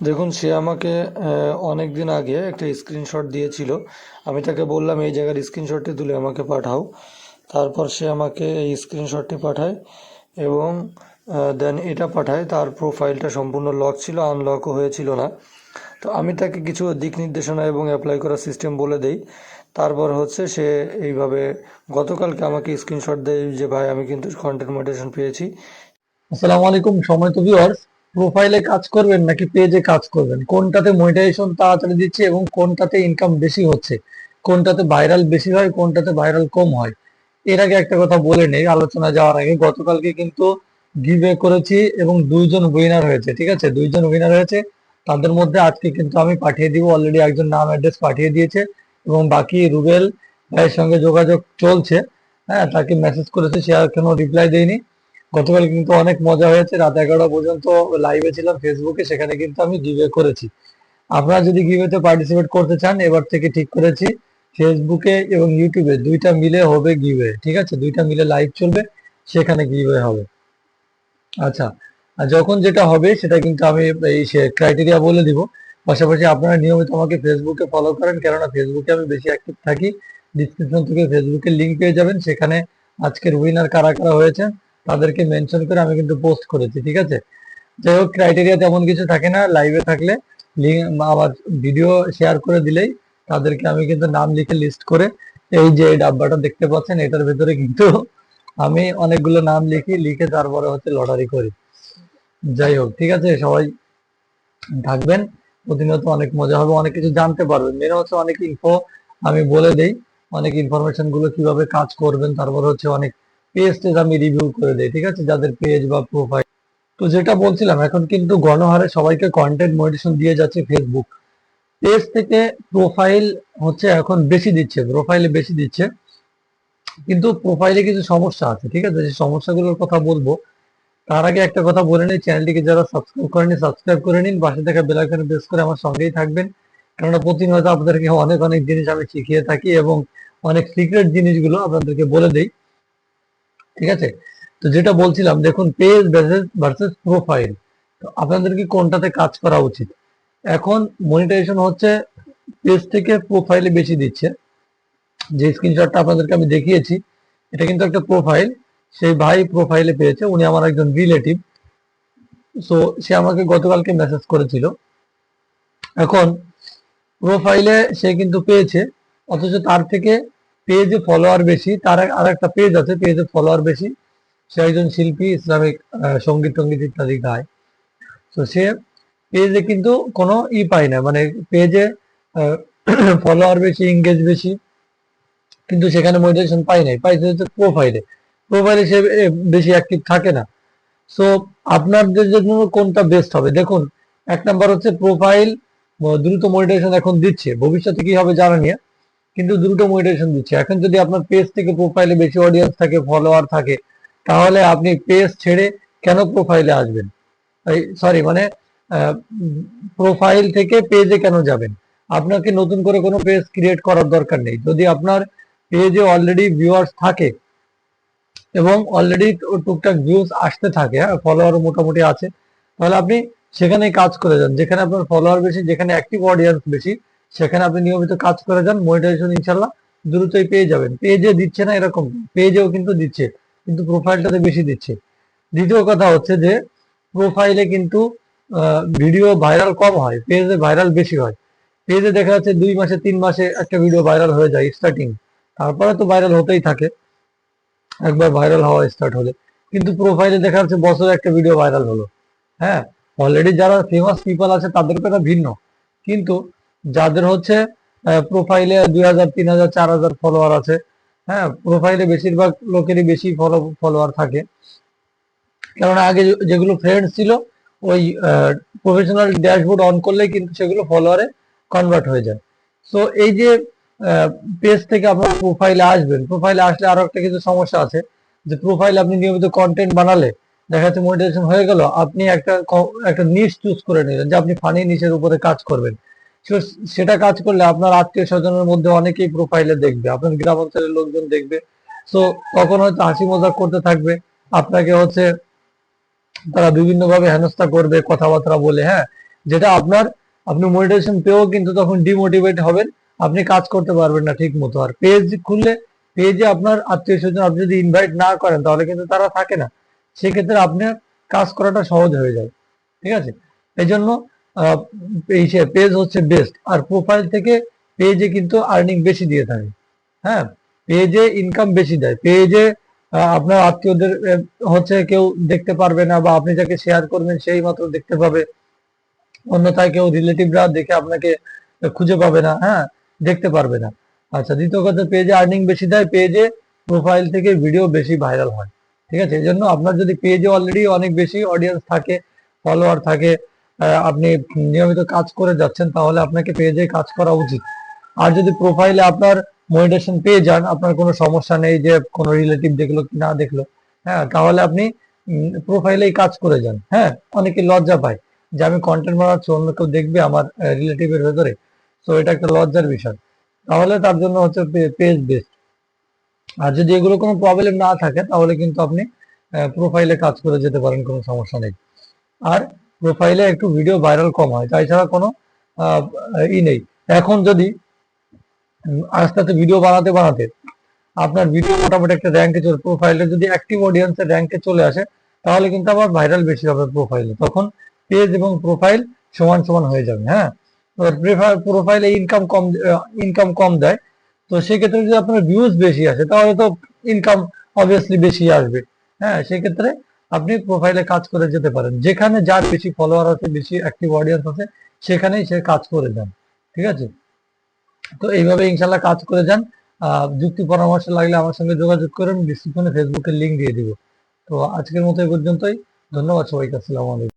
দেখুন, সে আমাকে অনেক দিন আগে একটা স্ক্রিনশট দিয়েছিল। আমি তাকে বললাম, এই জায়গার স্ক্রিনশটটি তুলে আমাকে পাঠাও। তারপর সে আমাকে এই স্ক্রিনশটটি পাঠায় এবং দেন এটা পাঠায়। তার প্রোফাইলটা সম্পূর্ণ লক ছিল আনলকও হয়েছিল না। তো আমি তাকে কিছু দিক নির্দেশনা এবং অ্যাপ্লাই করার সিস্টেম বলে দেই। তারপর হচ্ছে সে এইভাবে, গতকালকে আমাকে স্ক্রিনশট দেয় যে, ভাই, আমি কিন্তু কন্টেন্ট মোটিভেশন পেয়েছি। আসসালামু আলাইকুম, সময় তো ভিউয়ার্স প্রোফাইলে কাজ করবেন নাকি পেজে কাজ করবেন? কোনটাতে মনিটাইজেশন তাড়াতাড়ি দিচ্ছে এবং কোনটাতে ইনকাম বেশি হচ্ছে? কোনটাতে ভাইরাল বেশি হয়, কোনটাতে ভাইরাল কম হয়? এর আগে একটা কথা বলে নেই, আলোচনা যাওয়ার আগে। গতকালকে কিন্তু গিভে করেছি এবং দুইজন উইনার হয়েছে, ঠিক আছে? দুইজন উইনার হয়েছে। তাদের মধ্যে আজকে কিন্তু আমি পাঠিয়ে দিব অলরেডি একজন নাম অ্যাড্রেস পাঠিয়ে দিয়েছে এবং বাকি রুবেল ভাইয়ের সঙ্গে যোগাযোগ চলছে। হ্যাঁ তাকে মেসেজ করেছে, সে আর কোনো রিপ্লাই দেয়নি। গতকাল কিন্তু অনেক মজা হয়েছে। রাত এগারোটা পর্যন্ত লাইভে ছিলাম ফেসবুকে সেখানে কিন্তু আমি গিভে করেছি। আপনারা যদি গিভেতে পার্টিসিপেট করতে চান, এবার থেকে ঠিক করেছি। ফেসবুকে এবং ইউটিউবে দুইটা মিলে হবে গিভে ঠিক আছে? দুইটা মিলে লাইভ চলবে, সেখানে গিভে হবে। আচ্ছা আর যখন যেটা হবে, সেটা কিন্তু আমি এই ক্রাইটেরিয়া বলে দিব। পাশাপাশি আপনারা নিয়মিত আমাকে ফেসবুকে ফলো করেন, কেননা ফেসবুকে আমি বেশি অ্যাক্টিভ থাকি। ডিসক্রিপশন থেকে ফেসবুকের লিঙ্ক পেয়ে যাবেন। সেখানে আজকের উইনার কারা কারা হয়েছে তাদেরকে মেনশন করে আমি কিন্তু পোস্ট করেছি, ঠিক আছে? যাই হোক ক্রাইটেরিয়া তেমন কিছু থাকে না লাইভে থাকলে আমার ভিডিও শেয়ার করে দিলেই তাদেরকে আমি কিন্তু নাম লিখে লিস্ট করে এই যে ডাব্বাটা দেখতে পাচ্ছেন, এটার ভেতরে কিন্তু আমি অনেকগুলো নাম লিখি, লিখে তারপরে হচ্ছে লটারি করি। যাই হোক, ঠিক আছে? সবাই থাকবেন, প্রতিনিয়ত অনেক মজা হবে, অনেক কিছু জানতে পারবেন। মেনে হচ্ছে অনেক ইনফো আমি বলে দেই, অনেক ইনফরমেশনগুলো কীভাবে কাজ করবেন, তারপর হচ্ছে অনেক পেজ টেজ আমি রিভিউ করে দেই, ঠিক আছে? যাদের পেজ বা প্রোফাইল তো যেটা বলছিলাম, এখন কিন্তু গণহারে সবাইকে কন্টেন্ট মোটিভেশন দিয়ে যাচ্ছে ফেসবুক পেজ থেকে প্রোফাইল হচ্ছে এখন বেশি দিচ্ছে প্রোফাইলে বেশি দিচ্ছে। কিন্তু প্রোফাইলে কিছু সমস্যা আছে, ঠিক আছে? যে সমস্যাগুলোর কথা বলব, তার আগে একটা কথা বলে নিই, চ্যানেলটিকে যারা সাবস্ক্রাইব করেনি সাবস্ক্রাইব করে নিন। পাশে থাকা বেল আইকনে প্রেস করে আমার সঙ্গেই থাকবেন। কেননা প্রতিনিয়ত আপনাদেরকে অনেক অনেক জিনিস আমি শিখিয়ে থাকি এবং অনেক সিক্রেট জিনিসগুলো আপনাদেরকে বলে দেই। ঠিক আছে? তো যেটা বলছিলাম, দেখুন পেজ ভার্সেস প্রোফাইল তো আপনাদেরকে কোনটাতে কাজ করা উচিত? এখন মনিটাইজেশন হচ্ছে পেজ থেকে প্রোফাইলে বেশি দিচ্ছে। যে স্ক্রিনশটটা আপনাদেরকে আমি দেখিয়েছি, এটা কিন্তু একটা প্রোফাইল সেই ভাই প্রোফাইলে পেয়েছে, উনি আমার একজন রিলেটিভ সো সে আমাকে গতকালকে মেসেজ করেছিল। এখন প্রোফাইলে সে কিন্তু পেয়েছে, অথচ তার থেকে পেজে ফলোয়ার বেশি, তার আর একটা পেজ আছে পেজে ফলোয়ার বেশি। সে একজন শিল্পী, ইসলামিক সংগীত টঙ্গীত ইত্যাদি গায়। তো সে পেজে কিন্তু কোনো ই পায় না মানে পেজে ফলোয়ার বেশি এঙ্গেজ বেশি। কিন্তু সেখানে মোটিভেশন পাই নাই পাইছে হচ্ছে প্রোফাইলে প্রোফাইলে সে বেশি অ্যাক্টিভ থাকে না। সো আপনাদের জন্য কোনটা বেস্ট হবে? দেখুন, এক নাম্বার হচ্ছে প্রোফাইল দ্রুত মোটিভেশন এখন দিচ্ছে। ভবিষ্যতে কি হবে জানা নিয়ে কিন্তু দ্রুত মোটিভেশন দিচ্ছে। এখন যদি আপনার পেজ থেকে প্রোফাইলে বেশি অডিয়েন্স থাকে ফলোয়ার থাকে, তাহলে আপনি পেজ ছেড়ে কেন প্রোফাইলে আসবেন? সরি মানে প্রোফাইল থেকে পেজে কেন যাবেন? আপনাকে নতুন করে কোনো পেজ ক্রিয়েট করার দরকার নেই। যদি আপনার পেজে অলরেডি ভিউয়ার্স থাকে এবং অলরেডি টুকটাক ভিউজ আসতে থাকে হ্যাঁ ফলোয়ার মোটামুটি আছে, তাহলে আপনি সেখানে কাজ করে যান। যেখানে আপনার ফলোয়ার বেশি, যেখানে অ্যাক্টিভ অডিয়েন্স বেশি সেখানে আপনি নিয়মিত কাজ করে যান মনিটাইজেশন ইনশাল্লাহ দ্রুতই পেয়ে যাবেন। পেজে দিচ্ছে না এরকম পেজেও কিন্তু দিচ্ছে, কিন্তু প্রোফাইলটাতে বেশি দিচ্ছে। দ্বিতীয় কথা হচ্ছে যে প্রোফাইলে কিন্তু ভিডিও ভাইরাল কম হয় পেজে ভাইরাল বেশি হয়। পেজে দেখা যাচ্ছে দুই মাসে, তিন মাসে একটা ভিডিও ভাইরাল হয়ে যায় স্টার্টিং তারপরে তো ভাইরাল হতেই থাকে, একবার ভাইরাল হওয়া স্টার্ট হলে। কিন্তু প্রোফাইলে দেখা যাচ্ছে বছরে একটা ভিডিও ভাইরাল হলো। হ্যাঁ অলরেডি যারা ফেমাস পিপল আছে তাদের কথা ভিন্ন। কিন্তু যাদের হচ্ছে প্রোফাইলে দুই হাজার, তিন হাজার, চার হাজার ফলোয়ার আছে হ্যাঁ প্রোফাইলে বেশিরভাগ লোকেরই বেশি ফলো ফলোয়ার থাকে। কেননা আগে যেগুলো ফ্রেন্ডস ছিল, ওই প্রফেশনাল ড্যাশবোর্ড অন করলে কিন্তু সেগুলো ফলোয়ারে কনভার্ট হয়ে যায়। সো এই যে পেজ থেকে আপনার প্রোফাইলে আসবেন প্রোফাইলে আসলে আরও একটা কিছু সমস্যা আছে, যে প্রোফাইল আপনি নিয়মিত কন্টেন্ট বানালে, দেখা যাচ্ছে মনিটাইজেশন হয়ে গেল, আপনি একটা একটা নিশ চুজ করে নিলেন, যে আপনি ফানি নিচের উপরে কাজ করবেন। সেটা কাজ করলে আপনার আত্মীয় স্বজনের মধ্যে অনেকেই প্রোফাইলে দেখবে, আপনার গ্রাম অঞ্চলের লোকজন দেখবে। তো তখন হয়তো হাসি মজাক করতে থাকবে। আপনাকে হচ্ছে তারা বিভিন্ন ভাবে হেনস্থা করবে, কথাবার্তা বলে হ্যাঁ? যেটা আপনার, আপনি মোটিভেশন পেয়েও কিন্তু তখন ডিমোটিভেট হবেন, আপনি কাজ করতে পারবেন না ঠিক মতো আর পেজ খুললে পেজে আপনার আত্মীয় স্বজন আপনি যদি ইনভাইট না করেন, তাহলে কিন্তু তারা থাকে না। সেক্ষেত্রে আপনার কাজ করাটা সহজ হয়ে যায় ঠিক আছে? এই জন্য পেজ হচ্ছে বেস্ট আর প্রোফাইল থেকে পেজে কিন্তু আর্নিং বেশি দিয়ে থাকে হ্যাঁ? পেজে ইনকাম বেশি দেয় পেজে আপনার আত্মীয়দের আহ, হচ্ছে কেউ দেখতে পারবে না বা আপনি যাকে শেয়ার করবেন সেই মাত্র দেখতে পাবে অন্যথায় কেউ রিলেটিভরা দেখে আপনাকে খুঁজে পাবে না হ্যাঁ? দেখতে পারবে না। আচ্ছা দ্বিতীয় কথা পেজে আর্নিং বেশি দেয় পেজে প্রোফাইল থেকে ভিডিও বেশি ভাইরাল হয় ঠিক আছে? এই জন্য আপনার যদি পেজে অলরেডি অনেক বেশি অডিয়েন্স থাকে ফলোয়ার থাকে আহ, আপনি নিয়মিত কাজ করে যাচ্ছেন, তাহলে আপনাকে পেজে কাজ করা উচিত। আর যদি প্রোফাইলে আপনার মনিটেশন পেয়ে যান, আপনার কোনো সমস্যা নেই যে কোনো রিলেটিভ দেখল কি না দেখল হ্যাঁ তাহলে আপনি প্রোফাইলেই কাজ করে যান। হ্যাঁ অনেকে লজ্জা পায় যে আমি কন্টেন্ট বানাচ্ছি, অন্য কেউ দেখবে আমার রিলেটিভের ভেতরে। তো এটা একটা লজ্জার বিষয়। তাহলে তার জন্য হচ্ছে পেজ বেস্ট আর যদি এগুলো কোনো প্রবলেম না থাকে, তাহলে কিন্তু আপনি প্রোফাইলে কাজ করে যেতে পারেন, কোনো সমস্যা নেই। আর প্রোফাইলে একটু ভিডিও ভাইরাল কম হয়। তাই ছাড়া কোনো ই নেই। এখন যদি আস্তে আস্তে ভিডিও বানাতে বানাতে আপনার ভিডিও মোটামুটি একটা র্যাঙ্কে চলে প্রোফাইলে যদি অ্যাক্টিভ অডিয়েন্সের র্যাঙ্কে চলে আসে, তাহলে কিন্তু আবার ভাইরাল বেশি হবে প্রোফাইলে তখন পেজ এবং প্রোফাইল সমান সমান হয়ে যাবে হ্যাঁ? প্রোফাইলে ইনকাম কম ইনকাম কম দেয়, তো সেক্ষেত্রে যদি আপনার ভিউজ বেশি আসে, তাহলে তো ইনকাম অবভিয়াসলি বেশি আসবে হ্যাঁ? সেক্ষেত্রে আপনি প্রোফাইলে কাজ করে যেতে পারেন। যেখানে যার বেশি ফলোয়ার আছে, বেশি অ্যাক্টিভ অডিয়েন্স আছে, সেখানেই সে কাজ করে যান। ঠিক আছে? তো এইভাবে ইনশাল্লাহ কাজ করে যান। যুক্তি পরামর্শ লাগলে আমার সঙ্গে যোগাযোগ করুন। ডিসক্রিপশনে ফেসবুকের লিঙ্ক দিয়ে দিব। তো আজকের মতো এই পর্যন্তই। ধন্যবাদ সবাইকে। আসসালামু আলাইকুম।